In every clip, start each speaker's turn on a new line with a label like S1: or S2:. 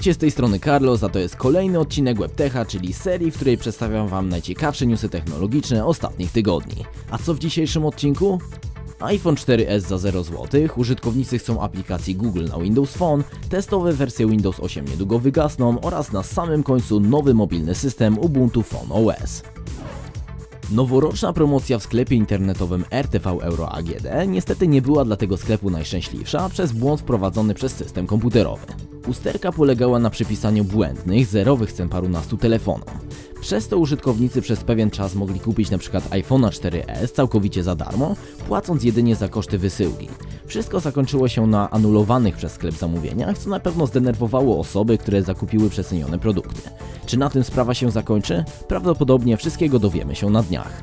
S1: Witajcie z tej strony Carlos, a to jest kolejny odcinek WebTecha, czyli serii, w której przedstawiam Wam najciekawsze newsy technologiczne ostatnich tygodni. A co w dzisiejszym odcinku? iPhone 4S za 0 zł, użytkownicy chcą aplikacji Google na Windows Phone, testowe wersje Windows 8 niedługo wygasną oraz na samym końcu nowy mobilny system Ubuntu Phone OS. Noworoczna promocja w sklepie internetowym RTV Euro AGD niestety nie była dla tego sklepu najszczęśliwsza przez błąd wprowadzony przez system komputerowy. Usterka polegała na przypisaniu błędnych, zerowych cen parunastu telefonom. Przez to użytkownicy przez pewien czas mogli kupić np. iPhone'a 4S całkowicie za darmo, płacąc jedynie za koszty wysyłki. Wszystko zakończyło się na anulowanych przez sklep zamówieniach, co na pewno zdenerwowało osoby, które zakupiły przecenione produkty. Czy na tym sprawa się zakończy? Prawdopodobnie wszystkiego dowiemy się na dniach.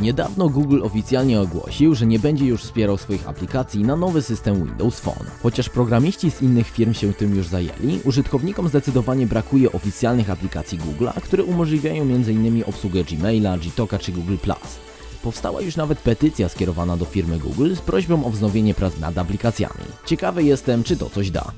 S1: Niedawno Google oficjalnie ogłosił, że nie będzie już wspierał swoich aplikacji na nowy system Windows Phone. Chociaż programiści z innych firm się tym już zajęli, użytkownikom zdecydowanie brakuje oficjalnych aplikacji Google'a, które umożliwiają m.in. obsługę Gmaila, Gtalka czy Google+. Powstała już nawet petycja skierowana do firmy Google z prośbą o wznowienie prac nad aplikacjami. Ciekawy jestem, czy to coś da.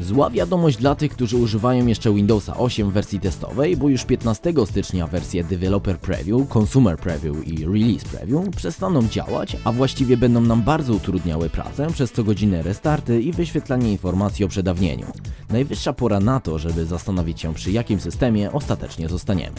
S1: Zła wiadomość dla tych, którzy używają jeszcze Windowsa 8 w wersji testowej, bo już 15 stycznia wersje Developer Preview, Consumer Preview i Release Preview przestaną działać, a właściwie będą nam bardzo utrudniały pracę przez cogodzinne restarty i wyświetlanie informacji o przedawnieniu. Najwyższa pora na to, żeby zastanowić się przy jakim systemie ostatecznie zostaniemy.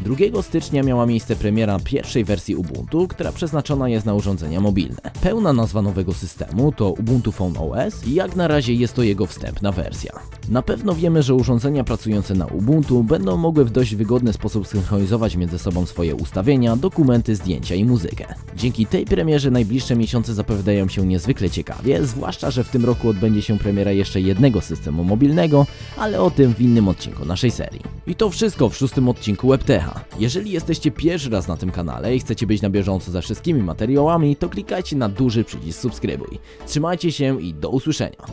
S1: 2 stycznia miała miejsce premiera pierwszej wersji Ubuntu, która przeznaczona jest na urządzenia mobilne. Pełna nazwa nowego systemu to Ubuntu Phone OS i jak na razie jest to jego wstępna wersja. Na pewno wiemy, że urządzenia pracujące na Ubuntu będą mogły w dość wygodny sposób synchronizować między sobą swoje ustawienia, dokumenty, zdjęcia i muzykę. Dzięki tej premierze najbliższe miesiące zapowiadają się niezwykle ciekawie, zwłaszcza, że w tym roku odbędzie się premiera jeszcze jednego systemu mobilnego, ale o tym w innym odcinku naszej serii. I to wszystko w szóstym odcinku WebTecha. Jeżeli jesteście pierwszy raz na tym kanale i chcecie być na bieżąco ze wszystkimi materiałami, to klikajcie na duży przycisk subskrybuj. Trzymajcie się i do usłyszenia.